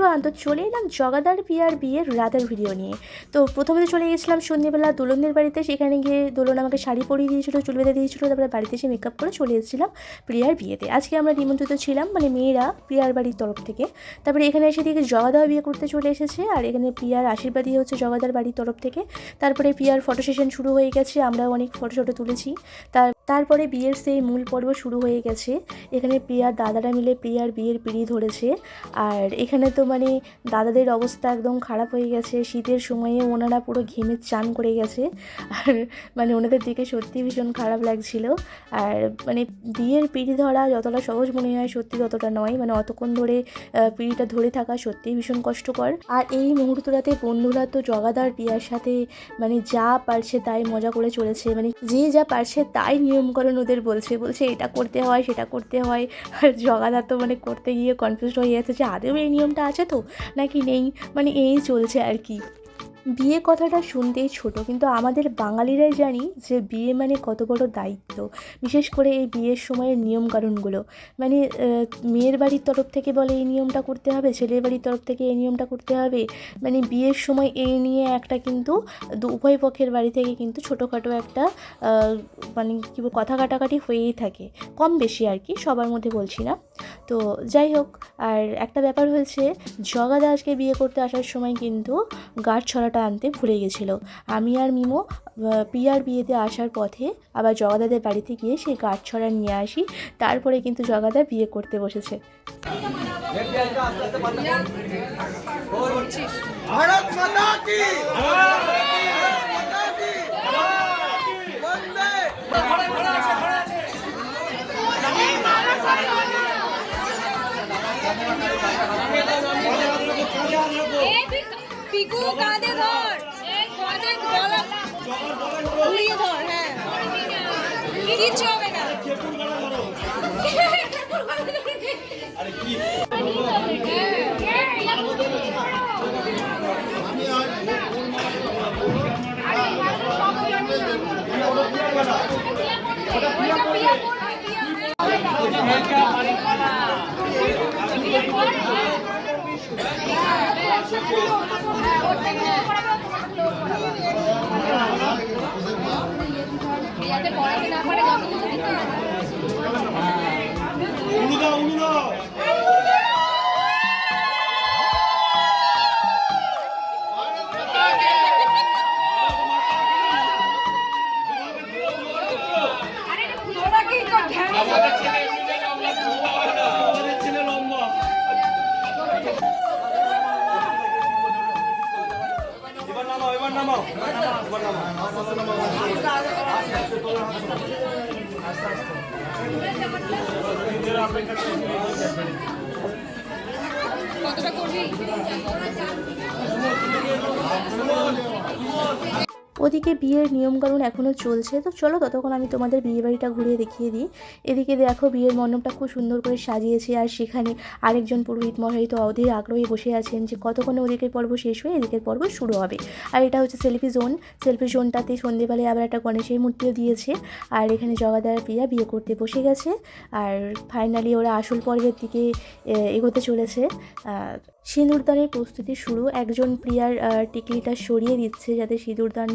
Everyone তো চলে এলাম জগাদার পিয়ার বিয়ের রাতের ভিডিও নিয়ে। তো প্রথমে তো চলে গেছিলাম সন্ধ্যেবেলা দোলনদের বাড়িতে, সেখানে গিয়ে দোলন আমাকে শাড়ি পরিয়ে দিয়েছিল, চুল বেঁধে দিয়েছিল, তারপরে বাড়িতে এসে মেকআপ করে চলে এসেছিলাম প্রিয়ার বিয়েতে। আজকে আমরা নিমন্ত্রিত ছিলাম মানে মেয়েরা প্রিয়ার বাড়ির তরফ থেকে। তারপরে এখানে এসে দেখি জগাদাও বিয়ে করতে চলে এসেছে, আর এখানে প্রিয়ার আশীর্বাদই হচ্ছে জগাদার বাড়ির তরফ থেকে। তারপরে প্রিয়ার ফটো সেশন শুরু হয়ে গেছে, আমরাও অনেক ফটো ফটো তুলেছি। তার তারপরে বিয়ের সেই মূল পর্ব শুরু হয়ে গেছে। এখানে প্রিয়ার দাদারা মিলে প্রিয়ার বিয়ের পিড়ি ধরেছে। আর এখানে তো মানে দাদাদের অবস্থা একদম খারাপ হয়ে গেছে। শীতের সময়ে ওনারা পুরো ঘেমে চান করে গেছে। আর মানে ওনাদের দিকে সত্যি ভীষণ খারাপ লাগছিল। আর মানে বিয়ের পিড়ি ধরা যতটা সহজ মনে হয় সত্যি ততটা নয়। মানে অতক্ষণ ধরে পিড়িটা ধরে থাকা সত্যিই ভীষণ কষ্টকর। আর এই মুহূর্তটাতে বন্ধুরা তো জগাদার প্রিয়ার সাথে মানে যা পারছে তাই মজা করে চলেছে। মানে যে যা পারছে তাই নিয়মকরণ ওদের বলছে বলছে এটা করতে হয়, সেটা করতে হয়। আর জগাদা তো মানে করতে গিয়ে কনফিউজ হয়ে যাচ্ছে যে, আদেও এই নিয়মটা আছে তো? নাকি নেই? মানে এই চলছে আর কি। বিয়ে কথাটা শুনতেই ছোট, কিন্তু আমাদের বাঙালিরাই জানি যে বিয়ে মানে কত বড় দায়িত্ব। বিশেষ করে এই বিয়ের সময়ের নিয়মকানুনগুলো। মানে মেয়ের বাড়ির তরফ থেকে বলে এই নিয়মটা করতে হবে, ছেলের বাড়ির তরফ থেকে এই নিয়মটা করতে হবে। মানে বিয়ের সময় এই নিয়ে একটা কিন্তু উভয় পক্ষের বাড়ি থেকে কিন্তু ছোটোখাটো একটা মানে কী কথা কাটাকাটি হয়েই থাকে। কম বেশি আর কি, সবার মধ্যে বলছি না। তো যাই হোক, আর একটা ব্যাপার হয়েছে জগাদা আজকে বিয়ে করতে আসার সময় কিন্তু গাঢ় পিয়াটা আনতে ভুলে গেছিল। আমি আর মিমো পিয়ার বিয়েতে আসার পথে আবার জগাদাদের বাড়িতে গিয়ে সেই গাছ ছড়া নিয়ে আসি। তারপরে কিন্তু জগাদা বিয়ে করতে বসেছে। ভারত মাতা কি? পিকু কাঁধে ধর। কাঁধে গলা ঘুরিয়ে ধর হ্যাঁ। কিচ্ছু হবে না। যাতে পড়াতে না পারে এবার নামাও এবার নামাও। কতটা করবি? ওদিকে বিয়ের নিয়মকানুন এখনও চলছে। তো চলো ততক্ষণ আমি তোমাদের বিয়ে বাড়িটা ঘুরিয়ে দেখিয়ে দিই। এদিকে দেখো বিয়ের মণ্ডপটা খুব সুন্দর করে সাজিয়েছে আর সেখানে আরেকজন পুরোহিত মশাই তো অধীর আগ্রহে বসে আছেন যে কতক্ষণে ওদিকের পর্ব শেষ হয়ে এদিকের পর্ব শুরু হবে। আর এটা হচ্ছে সেলফি জোন। সেলফি জোনটাতে সন্ধেবেলায় আবার একটা গণেশের মূর্তিও দিয়েছে আর এখানে জগাদার প্রিয়া বিয়ে করতে বসে গেছে। আর ফাইনালি ওরা আসল পর্বের দিকে এগোতে চলেছে। সিঁদুরদানের প্রস্তুতি শুরু। একজন প্রিয়ার টিকলিটা সরিয়ে দিচ্ছে যাতে সিঁদুরদান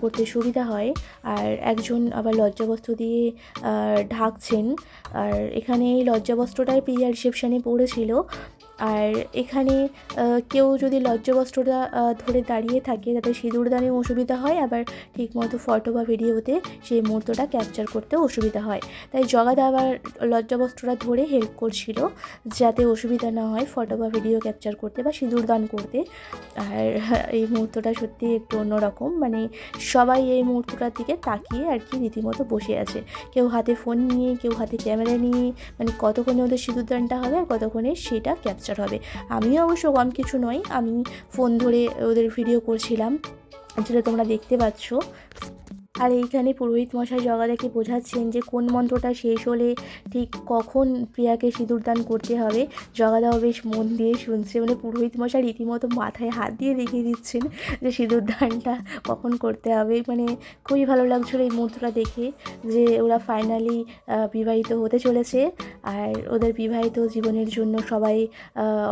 করতে সুবিধা হয়। আর একজন আবার লজ্জাবস্ত্র দিয়ে ঢাকছেন। আর এখানে এই লজ্জাবস্ত্রটাই প্রিয়া রিসেপশানে পড়েছিল। আর এখানে কেউ যদি লজ্জাবস্ত্রটা ধরে দাঁড়িয়ে থাকে যাতে সিঁদুরদানেও অসুবিধা হয়, আবার ঠিকমতো ফটো বা ভিডিওতে সেই মুহূর্তটা ক্যাপচার করতে অসুবিধা হয়। তাই জগাদা আবার লজ্জাবস্ত্রটা ধরে হেল্প করছিল, যাতে অসুবিধা না হয় ফটো বা ভিডিও ক্যাপচার করতে বা সিঁদুর দান করতে। আর এই মুহূর্তটা সত্যি একটু অন্যরকম মানে সবাই এই মুহূর্তটার দিকে তাকিয়ে আর কি রীতিমতো বসে আছে। কেউ হাতে ফোন নিয়ে, কেউ হাতে ক্যামেরা নিয়ে মানে কতক্ষণে ওদের সিঁদুর দানটা হবে আর কতক্ষণে সেটা ক্যাপচার হবে। আমিও অবশ্য কম কিছু নয় আমি ফোন ধরে ওদের ভিডিও করছিলাম। যেটা তোমরা দেখতে পাচ্ছ। আর এইখানে পুরোহিত মশাই জগাদাকে বোঝাচ্ছেন যে কোন মন্ত্রটা শেষ হলে ঠিক কখন প্রিয়াকে সিঁদুরদান করতে হবে। জগাদাও বেশ মন দিয়ে শুনছে মানে পুরোহিত মশাই রীতিমতো মাথায় হাত দিয়ে দেখিয়ে দিচ্ছেন যে সিঁদুরদানটা কখন করতে হবে। মানে খুবই ভালো লাগছিল এই মুহূর্তটা দেখে যে ওরা ফাইনালি বিবাহিত হতে চলেছে আর ওদের বিবাহিত জীবনের জন্য সবাই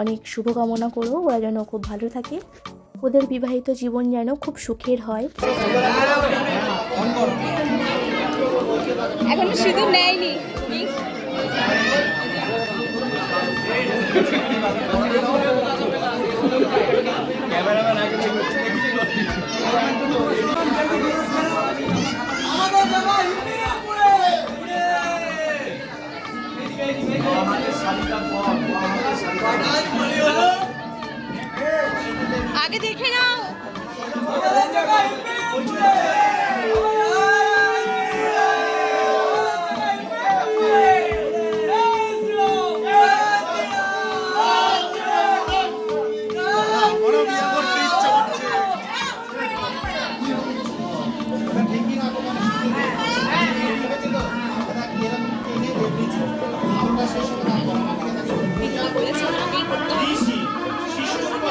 অনেক শুভকামনা করো, ওরা যেন খুব ভালো থাকে। ওদের বিবাহিত জীবন যেন খুব সুখের হয়। এখনও সিঁদুর নেয়নি। আমাদের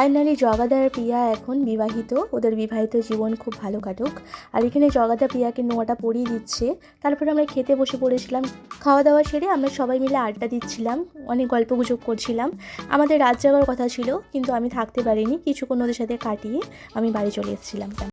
ফাইনালি জগাদার প্রিয়া এখন বিবাহিত। ওদের বিবাহিত জীবন খুব ভালো কাটুক। আর এখানে জগাদা প্রিয়াকে নোয়াটা পরিয়ে দিচ্ছে। তারপরে আমরা খেতে বসে পড়েছিলাম। খাওয়া দাওয়া সেরে আমরা সবাই মিলে আড্ডা দিচ্ছিলাম। অনেক গল্প গুজব করছিলাম। আমাদের রাত যাওয়ার কথা ছিল, কিন্তু আমি থাকতে পারিনি। কিছুক্ষণ ওদের সাথে কাটিয়ে আমি বাড়ি চলে এসেছিলাম।